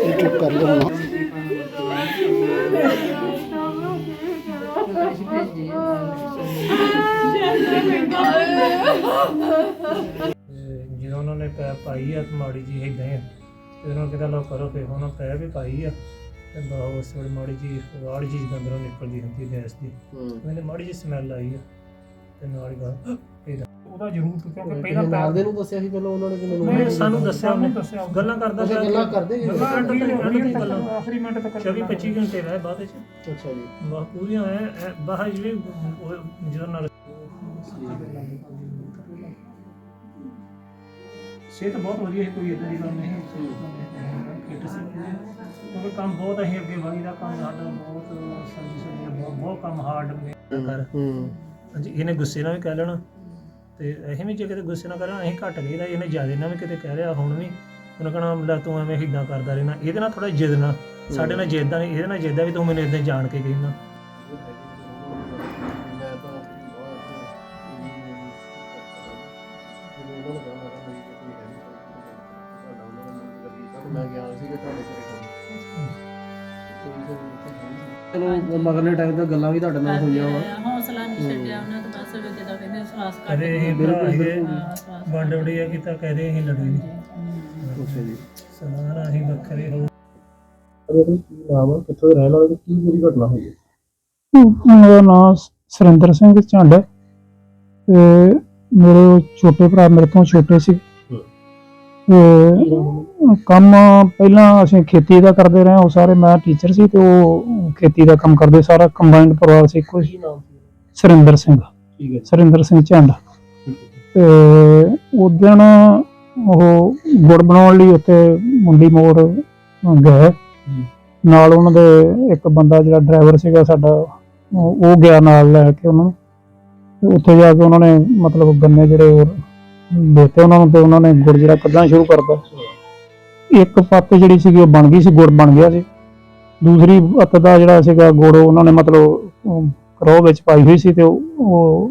ਇਹ ਚੁੱਪ ਕਰ ਲਓ ਹੁਣ ਤੇ ਜਦੋਂ ਉਹਨਾਂ ਨੇ ਪੈ ਪਾਈ ਆ ਮਾੜੀ ਜੀ ਇਦਾਂ ਹੀ ਆ, ਤੇ ਉਹਨਾਂ ਕਿਹਾ ਲੋ ਕਰੋ ਫੇ ਉਹਨਾਂ ਪੈ ਵੀ ਪਾਈ ਆ ਤੇ ਬਹੁਤ ਥੋੜੀ ਮਾੜੀ ਜੀ ਵਾੜ ਜੀ ਅੰਦਰੋਂ ਨਿਕਲਦੀ ਹੁੰਦੀ ਗੈਸ ਦੀ ਉਹਨੇ ਮਾੜੀ ਜੀ ਸਮੈਲ ਆਈ ਆ ਤੇ ਨਾਲ ਹੀ ਬਾਹਰ ਇਹਦਾ ਉਹਦਾ ਜ਼ਰੂਰ ਕਿਉਂਕਿ ਪਹਿਲਾਂ ਨਾਲ ਦੇ ਨੂੰ ਦੱਸਿਆ ਸੀ ਪਹਿਲਾਂ ਉਹਨਾਂ ਨੇ ਕਿ ਮੈਨੂੰ ਸਾਨੂੰ ਦੱਸਿਆ ਉਹਨੇ। ਗੱਲਾਂ ਕਰਦਾ ਸੀ? ਗੱਲਾਂ ਆਖਰੀ ਕਰਦੇ ਮਿੰਟ ਗੱਲਾਂ। ਆਖਰੀ ਮਿੰਟ ਤੱਕ 24 25 ਘੰਟੇ ਰਹੇ ਬਾਅਦ ਵਿੱਚ। ਅੱਛਾ ਜੀ। ਬਾਹ ਪੂਰੀਆਂ ਐ ਬਾਹਰ ਜਿਹੜੇ ਉਹ ਜਦੋਂ ਨਾਲ ਸਿਹਤ ਬਹੁਤ ਵਧੀਆ ਸੀ ਕੋਈ ਇਦਾਂ ਦੀ ਗੱਲ ਨਹੀਂ। ਕਿਉਂਕਿ ਕੰਮ ਬਹੁਤ ਅਸੀਂ ਅੱਗੇ ਵਧੀ ਦਾ ਕੰਮ ਸਾਡਾ ਬਹੁਤ ਸਬਜ਼ੀ ਸਬਜ਼ੀ ਬਹੁਤ ਬਹੁਤ ਕੰਮ ਹਾਰਡ ਕਰ। ਹੂੰ। ਹਾਂਜੀ ਇਹਨੇ ਗੁੱਸੇ ਨਾਲ ਵੀ ਕਹਿ ਲੈਣਾ। ਤੇ ਅਸੀਂ ਵੀ ਜੇ ਕਿਤੇ ਗੁੱਸੇ ਨਾਲ ਕਰਾਂ ਅਸੀਂ ਘੱਟ ਲਈਦਾ ਇਹਨੇ ਜ਼ਿਆਦਾ ਨਾਲ ਵੀ ਕਿਤੇ ਕਹਿ ਰਿਹਾ, ਹੁਣ ਵੀ ਉਹਨੇ ਕਹਣਾ, ਲੈ ਤੂੰ ਐਵੇਂ ਹਿੱਦਾਂ ਕਰਦਾ ਰਹਿਣਾ। ਇਹਦੇ ਨਾਲ ਥੋੜਾ ਜਿੱਦ ਨਾਲ ਸਾਡੇ ਨਾਲ ਜਿੱਦਾਂ ਨਹੀਂ ਇਹਦੇ ਨਾਲ ਜਿੱਦਾਂ ਵੀ ਤੂੰ ਮੈਨੂੰ ਇਦਾਂ ਜਾਣ ਕੇ ਕਹਿਣਾ ਚਲੋ, ਮਗਰਲੇ ਟਾਈਮ ਤੇ ਗੱਲਾਂ ਵੀ ਤੁਹਾਡੇ ਨਾਲ ਹੋਈਆਂ ਵਾ। ਕਹਿੰਦੇ ਸਵਾਸ ਕੱਢ ਕਦੇ ਅਸੀਂ ਭਰਾ ਸੀਗੇ। ਵੰਡ ਵੜੀਆ ਕੀਤਾ ਕਦੇ ਅਸੀਂ ਲੜੇ ਨਹੀਂ। ਅੱਛਾ ਜੀ। ਸਮਾਨ ਅਸੀਂ ਵੱਖਰੇ ਹੋ। ਅਰੇ ਕੀ ਨਾਮ ਹੈ ਕਿੱਥੋਂ ਦੇ ਰਹਿਣ ਵਾਲੇ? ਤੇ ਕੀ ਪੂਰੀ ਘਟਨਾ ਹੋਈ ਹੈ ਮੇਰਾ ਨਾਮ ਸੁਰਿੰਦਰ ਸਿੰਘ ਝੰਡ ਹੈ। ਤੇ ਮੇਰੇ ਉਹ ਛੋਟੇ ਭਰਾ ਮੇਰੇ ਤੋਂ ਛੋਟੇ ਸੀ। ਤੇ ਕੰਮ ਪਹਿਲਾਂ ਅਸੀਂ ਖੇਤੀ ਦਾ ਕਰਦੇ ਰਹੇ ਉਹ ਸਾਰੇ ਮੈਂ ਟੀਚਰ ਸੀ ਤੇ ਉਹ ਖੇਤੀ ਦਾ ਕੰਮ ਕਰਦੇ। ਸਾਰਾ ਕੰਬਾਈਨਡ ਪਰਿਵਾਰ ਸੀ। ਕੋਈ ਕੀ ਨਾਮ ਸੀ ਸੁਰਿੰਦਰ ਸਿੰਘ। ਠੀਕ ਹੈ ਸੁਰਿੰਦਰ ਸਿੰਘ ਝੰਡ। ਤੇ ਉਹ ਦਿਨ ਉਹ ਗੁੜ ਬਣਾਉਣ ਲਈ ਉੱਥੇ ਮੁੰਡੀ ਮੋੜ ਗਏ। ਨਾਲ ਉਹਨਾਂ ਦੇ ਇੱਕ ਬੰਦਾ ਜਿਹੜਾ ਡਰਾਈਵਰ ਸੀਗਾ ਸਾਡਾ ਉਹ ਗਿਆ ਨਾਲ ਲੈ ਕੇ ਉਹਨਾਂ ਨੂੰ। ਉੱਥੇ ਜਾ ਕੇ ਉਹਨਾਂ ਨੇ ਮਤਲਬ ਗੰਨੇ ਜਿਹੜੇ ਹੋਰ ਦੇਤੇ ਉਹਨਾਂ ਨੂੰ ਤੇ ਉਹਨਾਂ ਨੇ ਗੁੜ ਜਿਹੜਾ ਕੱਢਣਾ ਸ਼ੁਰੂ ਕਰਤਾ। ਇੱਕ ਪੱਤ ਜਿਹੜੀ ਸੀਗੀ ਉਹ ਬਣ ਗਈ ਸੀ ਗੁੜ ਬਣ ਗਿਆ ਸੀ। ਦੂਸਰੀ ਪੱਤ ਦਾ ਜਿਹੜਾ ਸੀਗਾ ਗੁੜ ਉਹਨਾਂ ਨੇ ਮਤਲਬ ਰੋਹ ਵਿੱਚ ਪਾਈ ਹੋਈ ਸੀ ਤੇ ਉਹ ਉਹ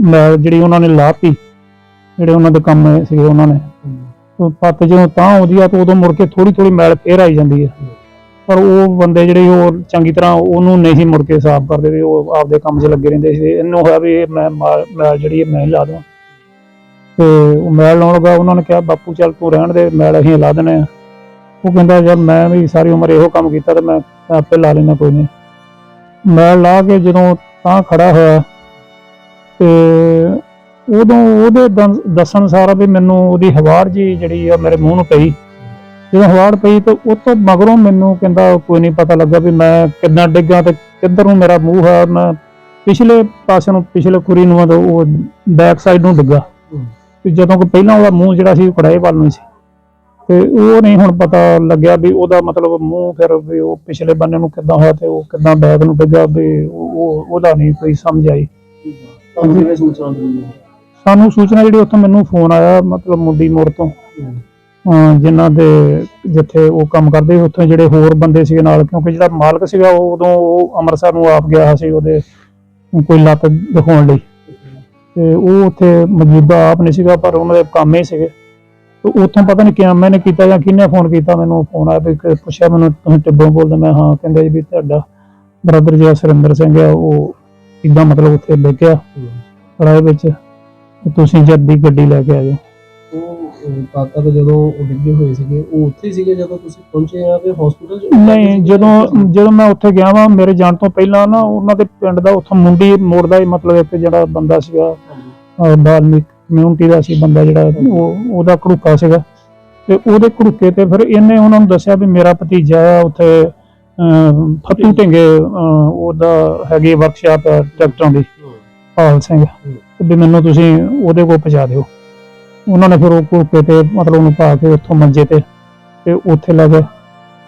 ਮੈਲ ਜਿਹੜੀ ਉਹਨਾਂ ਨੇ ਲਾਤੀ, ਜਿਹੜੇ ਉਹਨਾਂ ਦੇ ਕੰਮ ਸੀਗੇ ਉਹਨਾਂ ਨੇ। ਪੱਤ ਜਦੋਂ ਤਾਂ ਆਉਂਦੀ ਆ ਤਾਂ ਉਦੋਂ ਮੁੜ ਕੇ ਥੋੜੀ ਥੋੜੀ ਮੈਲ ਫੇਰ ਆਈ ਜਾਂਦੀ ਹੈ ਪਰ ਉਹ ਬੰਦੇ ਜਿਹੜੇ ਉਹ ਚੰਗੀ ਤਰ੍ਹਾਂ ਉਹਨੂੰ ਨਹੀਂ ਮੁੜ ਕੇ ਸਾਫ਼ ਕਰਦੇ ਤੇ ਉਹ ਆਪਦੇ ਕੰਮ 'ਚ ਲੱਗੇ ਰਹਿੰਦੇ ਸੀ। ਇਹਨੂੰ ਹੋਇਆ ਵੀ ਇਹ ਮੈਂ ਮਾਲ- ਮੈਲ ਜਿਹੜੀ ਮੈਂ ਹੀ ਲਾ ਦਵਾਂ। ਤੇ ਉਹ ਮੈਲ ਲਾਉਣ ਲੱਗਾ, ਉਹਨਾਂ ਨੇ ਕਿਹਾ, ਬਾਪੂ, ਚੱਲ ਤੂੰ ਰਹਿਣ ਦੇ, ਮੈਲ ਅਸੀਂ ਲਾ ਦਿੰਦੇ ਆ। ਉਹ ਕਹਿੰਦਾ, ਯਾਰ ਮੈਂ ਵੀ ਸਾਰੀ ਉਮਰ ਇਹੋ ਕੰਮ ਕੀਤਾ ਤੇ ਮੈਂ ਮੈਂ ਆਪੇ ਲਾ ਲੈਣਾ ਕੋਈ ਨਹੀਂ। ਮੈਲ ਲਾ ਕੇ ਜਦੋਂ ਤਾਂ ਖੜਾ ਹੋਇਆ ਤੇ ਉਦੋਂ ਉਹਦੇ ਦੰ- ਦੱਸਣ ਸਾਰਾ ਵੀ ਮੈਨੂੰ ਉਹਦੀ ਹਵਾੜ ਜੀ ਜਿਹੜੀ ਆ ਮੇਰੇ ਮੂੰਹ ਨੂੰ ਪਈ। ਜਦੋਂ ਹਵਾੜ ਪਈ ਤੇ ਉਹ ਤੋਂ ਮਗਰੋਂ ਮੈਨੂੰ ਕਹਿੰਦਾ ਕੋਈ ਨਹੀਂ ਪਤਾ ਲੱਗਾ ਵੀ ਮੈਂ ਕਿੰਨਾ ਡਿੱਗਾ ਤੇ ਕਿੱਧਰ ਨੂੰ ਮੇਰਾ ਮੂੰਹ ਹੈ। ਮੈਂ ਪਿਛਲੇ ਪਾਸੇ ਨੂੰ ਪਿਛਲੇ ਕੁਰੀ ਨੂੰ ਉਹ ਬੈਕ ਸਾਈਡ ਨੂੰ ਡਿੱਗਾ। ਤੇ ਜਦੋਂ ਕਿ ਪਹਿਲਾਂ ਉਹਦਾ ਮੂੰਹ ਜਿਹੜਾ ਸੀ ਉਹ ਕੜਾਏ ਵੱਲ ਨੂੰ ਸੀ। ਤੇ ਉਹ ਨਹੀਂ ਹੁਣ ਪਤਾ ਲੱਗਿਆ ਵੀ ਉਹਦਾ ਮਤਲਬ ਮੂੰਹ ਫਿਰ ਵੀ ਉਹ ਪਿਛਲੇ ਬੰਨੇ ਨੂੰ ਕਿੱਦਾਂ ਹੋਇਆ ਤੇ ਉਹ ਕਿੱਦਾਂ ਬੈਕ ਨੂੰ ਡਿੱਗਾ ਵੀ ਉਹ ਉਹ- ਉਹਦਾ ਨਹੀਂ ਕੋਈ ਸਮਝ ਆਈ। ਤੁਹਾਨੂੰ ਕਿਵੇਂ ਸੂਚਨਾ ਮਿਲੀ? ਹੈ? ਸਾਨੂੰ ਸੂਚਨਾ ਜਿਹੜੀ ਉੱਥੋਂ ਮੈਨੂੰ ਫੋਨ ਆਇਆ ਮਤਲਬ ਮੁੰਡੀ ਮੋੜ ਤੋਂ। ਜਿਨ੍ਹਾਂ ਦੇ ਜਿੱਥੇ ਉਹ ਕੰਮ ਕਰਦੇ ਉੱਥੇ ਜਿਹੜੇ ਹੋਰ ਬੰਦੇ ਸੀਗੇ ਨਾਲ ਕਿਉਂਕਿ ਜਿਹੜਾ ਮਾਲਕ ਸੀਗਾ ਉਹ ਉਦੋਂ ਉਹ ਅੰਮ੍ਰਿਤਸਰ ਨੂੰ ਆਪ ਗਿਆ ਸੀ ਉਹਦੇ ਕੋਈ ਲੱਤ ਦਿਖਾਉਣ ਲਈ। ਤੇ ਉਹ ਉੱਥੇ ਮੌਜੂਦਾ ਆਪ ਨਹੀਂ ਸੀਗਾ ਪਰ ਉਹਨਾਂ ਦੇ ਕੰਮ ਹੀ ਸੀਗੇ। ਉੱਥੋਂ ਪਤਾ ਨਹੀਂ ਕਿਵੇਂ ਮੈਨੇ ਕੀਤਾ ਜਾਂ ਕਿਹਨੇ ਫੋਨ ਕੀਤਾ ਮੈਨੂੰ ਫੋਨ ਆਇਆ ਵੀ ਕਿ ਪੁੱਛਿਆ ਮੈਨੂੰ ਤੁਸੀਂ ਟਿੱਬੋਂ ਬੋਲਦੇ ਮੈਂ ਹਾਂ ਕਹਿੰਦੇ ਜੀ ਵੀ ਤੁਹਾਡਾ ਬ੍ਰਦਰ ਜਿਹੜਾ ਸੁਰਿੰਦਰ ਸਿੰਘ ਆ ਉਹ ਇਦਾਂ ਮਤਲਬ ਉੱਥੇ ਡਿੱਗਿਆ ਰਾਏ ਵਿੱਚ ਤੇ ਤੁਸੀਂ ਜਦ ਦੀ ਗੱਡੀ ਲੈ ਕੇ ਆ ਜਾਓ ਉਹ ਕਾਕਾ ਤਾਂ ਜਦੋਂ ਉਹ ਡਿੱਗੇ ਹੋਏ ਸੀਗੇ ਉਹ ਉੱਥੇ ਸੀਗੇ ਜਦੋਂ ਤੁਸੀਂ ਪਹੁੰਚੇ ਆ ਕਿ ਹਸਪੀਟਲ ਚ? ਨਹੀਂ ਜਦੋਂ ਜਦੋਂ ਮੈਂ ਉੱਥੇ ਗਿਆ ਵਾਂ ਮੇਰੇ ਜਾਣ ਤੋਂ ਪਹਿਲਾਂ ਨਾ ਉਹਨਾਂ ਦੇ ਪਿੰਡ ਦਾ ਉੱਥੋਂ ਮੁੰਡੀ ਮੋੜ ਦਾ ਹੀ ਮਤਲਬ ਇੱਕ ਜਿਹੜਾ ਬੰਦਾ ਸੀਗਾ ਬਾਲਮਿਕ ਕਮਿਊਨਿਟੀ ਦਾ ਸੀ ਬੰਦਾ ਜਿਹੜਾ ਉਹ ਉਹਦਾ ਘੜੂਕਾ ਸੀਗਾ। ਤੇ ਉਹਦੇ ਘੜੂਕੇ ਤੇ ਫਿਰ ਇਹਨੇ ਉਹਨਾਂ ਨੂੰ ਦੱਸਿਆ ਵੀ ਮੇਰਾ ਭਤੀਜਾ ਆ ਉੱਥੇ ਅਹ, ਫੱਤੂ ਢਿੰਗੇ ਉਹਦਾ ਹੈਗੀ ਵਰਕਸ਼ਾਪ ਡਾਕਟਰਾਂ ਦੀ ਪਾਲ ਸਿੰਘ। ਵੀ ਮੈਨੂੰ ਤੁਸੀਂ ਉਹਦੇ ਕੋਲ ਪਹੁੰਚਾ ਦਿਓ। ਉਹਨਾਂ ਨੇ ਫਿਰ ਉਹ ਘੜੂਕੇ ਤੇ ਮਤਲਬ ਉਹਨੂੰ ਪਾ ਕੇ ਉੱਥੋਂ ਮੰਜੇ ਤੇ ਤੇ ਉੱਥੇ ਲੈ ਗਏ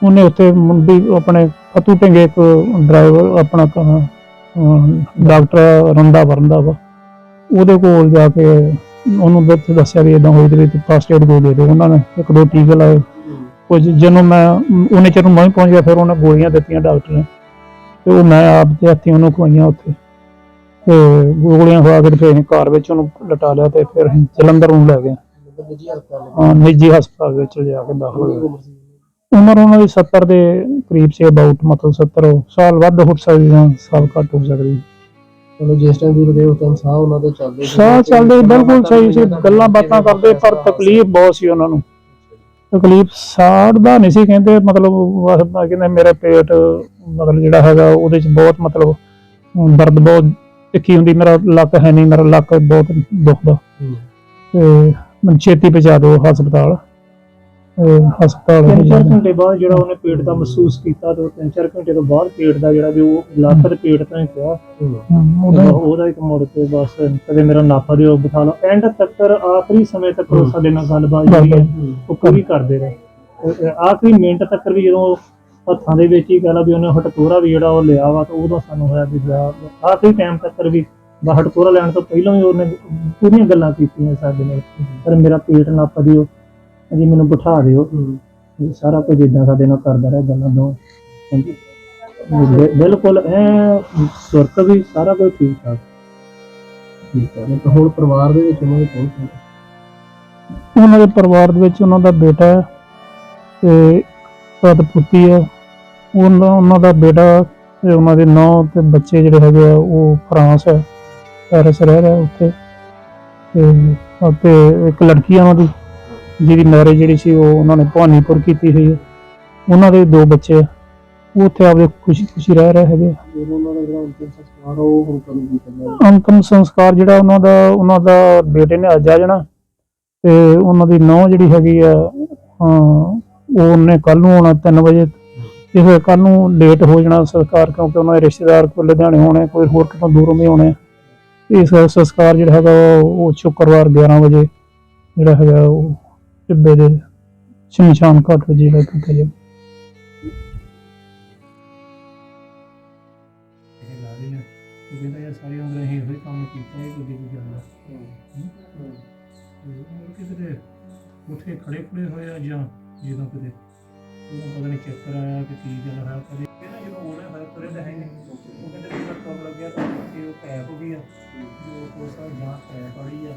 ਉਹਨੇ ਉੱਥੇ ਮੁੰਡੀ ਆਪਣੇ ਫੱਤੂ ਢਿੰਗੇ ਇੱਕ ਡਰਾਈਵਰ ਆਪਣਾ ਕ- ਅਹ, ਡਾਕਟਰ ਰੰਦਾ ਵਰੰਦਾ ਵਾ। ਉਹਦੇ ਕੋਲ ਜਾ ਕੇ ਉਹਨੂੰ ਦੱਸ- ਦੱਸਿਆ ਵੀ ਇਦਾਂ ਹੋਈ ਤੇ ਵੀ ਫਸਟ ਏਡ ਦੇ ਦੇ ਉਹਨਾਂ ਨੇ ਇੱਕ ਦੋ ਟੀਕੇ ਲਾਏ। ਕੁਝ ਜਦੋਂ ਮੈਂ ਉਹਨੇ ਚਿਰ ਨੂੰ ਮੈਂ ਪਹੁੰਚ ਗਿਆ ਫਿਰ ਉਹਨੇ ਗੋਲੀਆਂ ਦਿੱਤੀਆਂ ਡਾਕਟਰ ਨੇ। ਤੇ ਉਹ ਮੈਂ ਆਪ ਤੇ ਹੱਥੀਂ ਉਹਨੂੰ ਖਵਾਈਆਂ ਉੱਥੇ। ਤੇ ਗੋਲੀਆਂ ਖਵਾ ਕੇ ਤੇ ਫਿਰ ਅਸੀਂ ਘਰ ਵਿੱਚ ਉਹਨੂੰ ਲਟਾ ਲਿਆ ਤੇ ਫਿਰ ਅਸੀਂ ਜਲੰਧਰ ਨੂੰ ਲੈ ਗਏ। ਹਾਂ, ਨਿੱਜੀ ਹਸਪਤਾਲ ਵਿੱਚ ਜਾ ਕੇ ਦਾਖਲ ਕਿੰਨੀ ਹੋਏ। ਉਮਰ ਉਮਰ ਉਹਨਾਂ ਦੀ 70 ਦੇ ਕਰੀਬ ਸੀ ਅਬਾਊਟ ਮਤਲਬ 70 ਸਾਲ ਵੱਧ ਹੋ ਸਕਦੀ ਜਾਂ ਸਾਲ ਘੱਟ ਹੋ ਸਕਦੀ। ਮਤਲਬ ਜਿਸ ਟਾਈਮ ਵੀਰ ਦੇ ਉਸ ਟਾਈਮ ਸਾਹ ਉਹਨਾਂ ਦੇ ਚੱਲਦੇ ਸੀ। ਸਾਹ ਚੱਲਦੇ ਬਿਲਕੁਲ ਸਹੀ ਸੀ ਗੱਲਾਂ ਬਾਤਾਂ ਕਰਦੇ ਪਰ ਤਕਲੀਫ ਬਹੁਤ ਸੀ ਉਹਨਾਂ ਨੂੰ। ਤਕਲੀਫ ਸਾੜ ਦਾ ਨਹੀਂ ਸੀ ਕਹਿੰਦੇ ਮਤਲਬ ਬਸ ਮੈਂ ਕਹਿੰਦੇ ਮੇਰਾ ਪੇਟ ਮਤਲਬ ਜਿਹੜਾ ਹੈਗਾ ਉਹਦੇ ਚ ਬਹੁਤ ਮਤਲਬ ਅਮ, ਦਰਦ ਬਹੁਤ ਤਿੱਖੀ ਹੁੰਦੀ ਮੇਰਾ ਲੱਕ ਹੈ ਨਹੀਂ ਮੇਰਾ ਲੱਕ ਬਹੁਤ ਦੁਖਦਾ। ਹੂੰ। ਤੇ ਮੈਨੂੰ ਛੇਤੀ ਪਹੁੰਚਾ ਦਿਓ ਹਸਪਤਾਲ। ਤੇ ਹਸਪਤਾਲ ਤਿੰਨ ਹੀ ਚਾਰ। ਘੰਟੇ ਬਾਅਦ ਜਿਹੜਾ ਉਹਨੇ ਪੇਟ ਦਾ ਮਹਿਸੂਸ ਕੀਤਾ ਤੇ ਉਹ ਤਿੰਨ ਚਾਰ ਘੰਟੇ ਤੋਂ ਬਾਅਦ ਪੇਟ ਦਾ ਜਿਹੜਾ ਵੀ ਉਹ ਤੇ ਪੇਟ ਤਾਂ ਹੀ ਪਿਆ ਹੂੰ। ਤੇ ਉਹਦਾ ਉਹਦਾ ਇੱਕ ਮੁੜ ਕੇ ਬਸ ਕਦੇ ਮੇਰਾ ਨਾਪਾ ਦਿਓ ਬਿਠਾ ਲਓ ਐਂਡ ਤੱਕ ਆਖਰੀ ਸਮੇਂ ਤੱਕ ਉਹ ਸਾਡੇ ਨਾਲ ਗੱਲਬਾਤ ਜਿਹੜੀ ਹੈ ਹੂੰ। ਉਹ ਪੂਰੀ ਕਰਦੇ ਰਹੇ ਤੇ ਆਖਰੀ ਮਿੰਟ ਤੱਕ ਵੀ ਜਦੋਂ ਹੱਥਾਂ ਦੇ ਵਿੱਚ ਹੀ ਕਹਲਾ ਵੀ ਉਹਨੇ ਹਟਕੋਰਾ ਵੀ ਜਿਹੜਾ ਉਹ ਲਿਆ ਵਾ ਤਾਂ ਉਦੋਂ ਸਾਨੂੰ ਹੋਇਆ ਵੀ ਜਾ ਆਖਰੀ ਟਾਈਮ ਤੱਕ ਵੀ ਬਾ ਹਟਕੋਰਾ ਲੈਣ ਤੋਂ ਪਹਿਲਾਂ ਵੀ ਉਹਨੇ ਪੂਰੀਆਂ ਗੱਲਾਂ ਕੀਤੀਆਂ ਸਾਡੇ ਨਾਲ ਪਰ ਮੇਰਾ ਪੇਟ ਨੱਪ ਦਿਓ ਜੀ ਮੈਨੂੰ ਬਿਠਾ ਦਿਓ। ਇਹ ਸਾਰਾ ਕੁਝ ਇਦਾਂ ਸਾਡੇ ਨਾਲ ਕਰਦਾ ਰਿਹਾ ਗੱਲਾਂ ਦੋ ਹਾਂਜੀ। ਬਿਲਕੁਲ ਐ ਸੁਰਤ ਵੀ ਸਾਰਾ ਕੁਝ ਠੀਕ ਠਾਕ ਠੀਕ ਹੈ ਤੇ ਹੁਣ ਪਰਿਵਾਰ ਦੇ ਵਿੱਚ ਉਹਨਾਂ ਦੇ ਕੌਣ ਕੌਣ ਉਹਨਾਂ ਦੇ ਪਰਿਵਾਰ ਦੇ ਵਿੱਚ ਉਹਨਾਂ ਦਾ ਬੇਟਾ ਹੈ ਤੇ ਪਤ ਪੁੱਤੀ ਹੈ। ਉਹਨਾਂ ਉਹਨਾਂ ਦਾ ਬੇਟਾ ਤੇ ਉਹਨਾਂ ਦੇ ਨੌ ਤੇ ਬੱਚੇ ਜਿਹੜੇ ਹੈਗੇ ਆ ਉਹ ਫਰਾਂਸ ਹੈ। ਪੈਰਿਸ ਰਹਿ ਰਿਹਾ ਉੱਥੇ। ਤੇ ਅਤੇ ਇੱਕ ਲੜਕੀ ਆ ਉਹਨਾਂ ਦੀ। ਜਿਹਦੀ ਮੈਰਿਜ ਜਿਹੜੀ ਸੀ ਉਹ ਉਹਨਾਂ ਨੇ ਭਵਾਨੀਪੁਰ ਕੀਤੀ ਹੋਈ ਹੈ। ਉਹਨਾਂ ਦੇ ਦੋ ਬੱਚੇ ਆ। ਉਹ ਉੱਥੇ ਆਪਦੇ ਖੁਸ਼ੀ ਖੁਸ਼ੀ ਰਹਿ ਰਹੇ ਹੈਗੇ ਆ। ਉਹਨਾਂ ਦਾ ਜਿਹੜਾ ਅੰਤਿਮ ਸੰਸਕਾਰ ਉਹ ਹੁਣ ਕਦੋਂ ਕੀਤਾ ਅੰਤਮ ਸੰਸਕਾਰ ਜਿਹੜਾ ਉਹਨਾਂ ਦਾ ਉਹਨਾਂ ਦਾ ਬੇਟੇ ਨੇ ਅੱਜ ਆ ਜਾਣਾ। ਤੇ ਉਹਨਾਂ ਦੀ ਨੌਂ ਜਿਹੜੀ ਹੈਗੀ ਆ, ਹਾਂ, ਉਹ ਉਹਨੇ ਕੱਲ ਨੂੰ ਆਉਣਾ 3 ਵਜੇ। ਤੇ ਫਿਰ ਕੱਲ ਨੂੰ ਲੇਟ ਹੋ ਜਾਣਾ ਸੰਸਕਾਰ ਕਿਉਂਕਿ ਉਹਨਾਂ ਦੇ ਰਿਸ਼ਤੇਦਾਰ ਕੋਈ ਲੁਧਿਆਣੇ ਹੋਣੇ, ਕੋਈ ਹੋਰ ਕਿਤੋਂ ਦੂਰੋਂ ਵੀ ਹੋਣੇ ਇਸ ਸੰਸਕਾਰ ਜਿਹੜਾ ਹੈਗਾ ਉਹ- ਉਹ ਸ਼ੁੱਕਰਵਾਰ 11 ਵਜੇ ਜਿਹੜਾ ਹੈਗਾ ਉਹ ਟਿੱਬੇ ਦੇ ਸ਼ਮਸ਼ਾਨ ਘਾਟ ਵਿੱਚ ਜਿਹੜਾ ਕੀਤਾ ਜਾਵੇ ਇਹ ਲਾ ਲਈ ਨੇ, ਉਹ ਕਹਿੰਦਾ ਯਾਰ ਸਾਰੀ ਉਮਰ ਅਸੀਂ ਇਹੋ ਹੀ ਕੰਮ ਕੀਤਾ ਹੈ ਕੋਈ ਕੋਈ ਗੱਲ ਆ। ਤੇ ਹੋਰ ਕਿਤੇ ਉੱਥੇ ਖੜੇ ਖੜੇ ਹੋਏ ਆ ਜਾਂ ਜਦੋਂ ਕਿਤੇ ਉਹਨਾਂ ਪਤਾ ਨਹੀਂ ਚੱਕਰ ਆਇਆ ਕਿ ਕੀ ਗੱਲ ਹੋਇਆ, ਕਦੇ ਕਹਿੰਦਾ ਜਦੋਂ ਉਹਨੇ ਹੋਇਆ ਤੁਰੇ ਤਾਂ ਹੈ ਨਹੀਂ। ਉਹ ਕਹਿੰਦੇ ਵੀ ਟੱਪ ਲੱਗਿਆ ਤਾਂ ਕਿ ਉਹ ਪੈ ਹੋ ਗਈ ਆ ਜੋ ਉਹ ਸਭ ਜਾਂ ਪੈ ਪੜੀ ਆ।